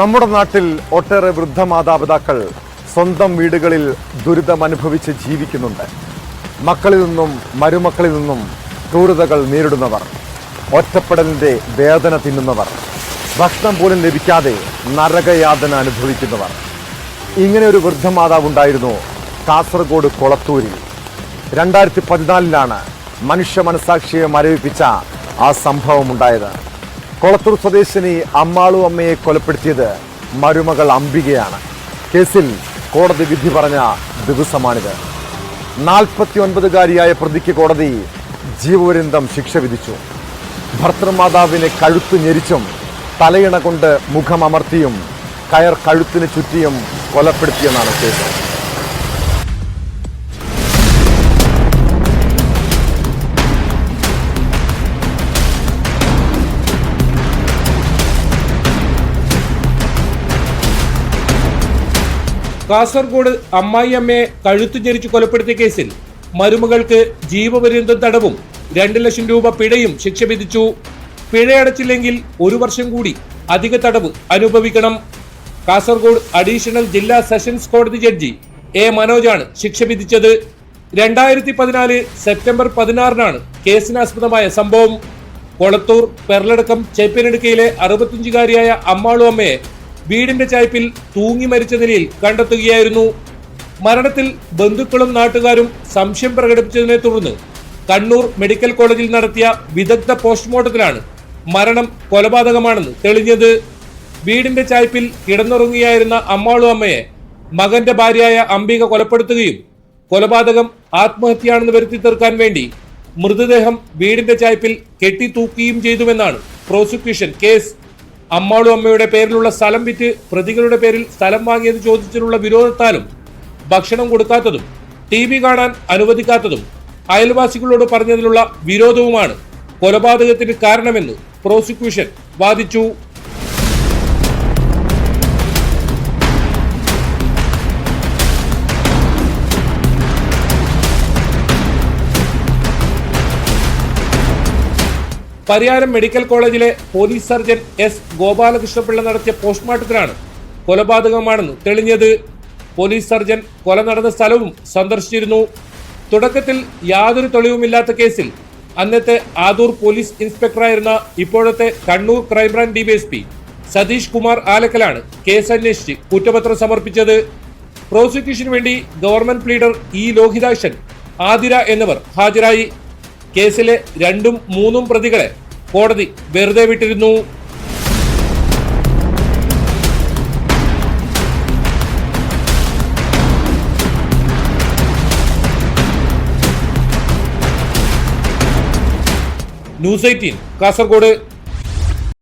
നമ്മുടെ നാട്ടിൽ ഒട്ടേറെ വൃദ്ധ മാതാപിതാക്കൾ സ്വന്തം വീടുകളിൽ ദുരിതമനുഭവിച്ച് ജീവിക്കുന്നുണ്ട്. മക്കളിൽ നിന്നും മരുമക്കളിൽ നിന്നും ക്രൂരതകൾ നേരിടുന്നവർ ഒറ്റപ്പെടലിന്റെ വേദന തിന്നുന്നവർ ഭക്ഷണം പോലും ലഭിക്കാതെ നരകയാതന അനുഭവിക്കുന്നവർ. ഇങ്ങനെ ഒരു വൃദ്ധ മാതാവുണ്ടായിരുന്നു കാസർഗോഡ് കൊളത്തൂരിൽ. രണ്ടായിരത്തി പതിനാലിലാണ് മനുഷ്യ മനസാക്ഷിയെ മരവിപ്പിച്ച ആ സംഭവം ഉണ്ടായത് കൊളത്തൂർ സ്വദേശിനി അമ്മാളു അമ്മയെ കൊലപ്പെടുത്തിയത് മരുമകൾ അംബികയാണ്. കേസിൽ കോടതി വിധി പറഞ്ഞ ദിവസമാണിത്. നാൽപ്പത്തി ഒൻപതുകാരിയായ പ്രതിക്ക് കോടതി ജീവപര്യന്തം ശിക്ഷ വിധിച്ചു. ഭർത്തൃമാതാവിനെ കഴുത്തു ഞെരിച്ചും തലയിണ കൊണ്ട് മുഖമമർത്തിയും കയർ കഴുത്തിന് ചുറ്റിയും കൊലപ്പെടുത്തിയെന്നാണ് കേസ്. കാസർഗോഡ് അമ്മായിയമ്മയെ കഴുത്തു ഞെരിച്ചു കൊലപ്പെടുത്തിയ കേസിൽ മരുമകൾക്ക് ജീവപര്യന്തം തടവും രണ്ട് ലക്ഷം രൂപ പിഴയും ശിക്ഷ വിധിച്ചു. പിഴയടച്ചില്ലെങ്കിൽ ഒരു വർഷം കൂടി അധിക തടവ് അനുഭവിക്കണം. കാസർഗോഡ് അഡീഷണൽ ജില്ലാ സെഷൻസ് കോടതി ജഡ്ജി എ മനോജാണ് ശിക്ഷ വിധിച്ചത്. രണ്ടായിരത്തി പതിനാല് സെപ്റ്റംബർ പതിനാറിനാണ് കേസിനാസ്പദമായ സംഭവം. കൊളത്തൂർ പെർലടക്കം ചേപ്പിനടുക്കയിലെ അറുപത്തിയഞ്ചുകാരിയായ അമ്മാളു അമ്മയെ വീടിന്റെ ചായ്പിൽ തൂങ്ങി മരിച്ച നിലയിൽ കണ്ടെത്തുകയായിരുന്നു. മരണത്തിൽ ബന്ധുക്കളും നാട്ടുകാരും സംശയം പ്രകടിപ്പിച്ചതിനെ തുടർന്ന് കണ്ണൂർ മെഡിക്കൽ കോളേജിൽ നടത്തിയ വിദഗ്ധ പോസ്റ്റ്മോർട്ടത്തിലാണ് മരണം കൊലപാതകമാണെന്ന് തെളിഞ്ഞത്. വീടിന്റെ ചായ്പിൽ കിടന്നുറങ്ങിയായിരുന്ന അമ്മാളു അമ്മയെ മകന്റെ ഭാര്യയായ അംബിക കൊലപ്പെടുത്തുകയും കൊലപാതകം ആത്മഹത്യയാണെന്ന് വരുത്തി തീർക്കാൻ വേണ്ടി മൃതദേഹം വീടിന്റെ ചായ്പിൽ കെട്ടിത്തൂക്കുകയും ചെയ്തുവെന്നാണ് പ്രോസിക്യൂഷൻ കേസ് അമ്മാളു അമ്മയുടെ പേരിലുള്ള സ്ഥലം വിറ്റ് പ്രതികളുടെ പേരിൽ സ്ഥലം വാങ്ങിയത് ചോദിച്ചിട്ടുള്ള വിരോധത്താലും ഭക്ഷണം കൊടുക്കാത്തതും ടി വി കാണാൻ അനുവദിക്കാത്തതും അയൽവാസികളോട് പറഞ്ഞതിലുള്ള വിരോധവുമാണ് കൊലപാതകത്തിന് കാരണമെന്ന് പ്രോസിക്യൂഷൻ വാദിച്ചു. പരിയാരം മെഡിക്കൽ കോളേജിലെ പോലീസ് സർജൻ എസ് ഗോപാലകൃഷ്ണപിള്ള നടത്തിയ പോസ്റ്റ്മോർട്ടത്തിലാണ് കൊലപാതകമാണെന്ന് തെളിഞ്ഞത്. പോലീസ് സർജൻ കൊല നടന്ന സ്ഥലവും സന്ദർശിച്ചിരുന്നു. തുടക്കത്തിൽ യാതൊരു തെളിവുമില്ലാത്ത കേസിൽ അന്നത്തെ ആദൂർ പോലീസ് ഇൻസ്പെക്ടറായിരുന്ന ഇപ്പോഴത്തെ Kannur crime branch DYSP Satheesh Kumar ആലക്കലാണ് case അന്വേഷിച്ച് കുറ്റപത്രം സമർപ്പിച്ചത്. പ്രോസിക്യൂഷന് വേണ്ടി government pleader E Lohithakshan Athira എന്നിവർ ഹാജരായി. കേസിലെ രണ്ടും മൂന്നും പ്രതികളെ കോടതി വെറുതെ വിട്ടിരുന്നു. News eighteen Kasaragod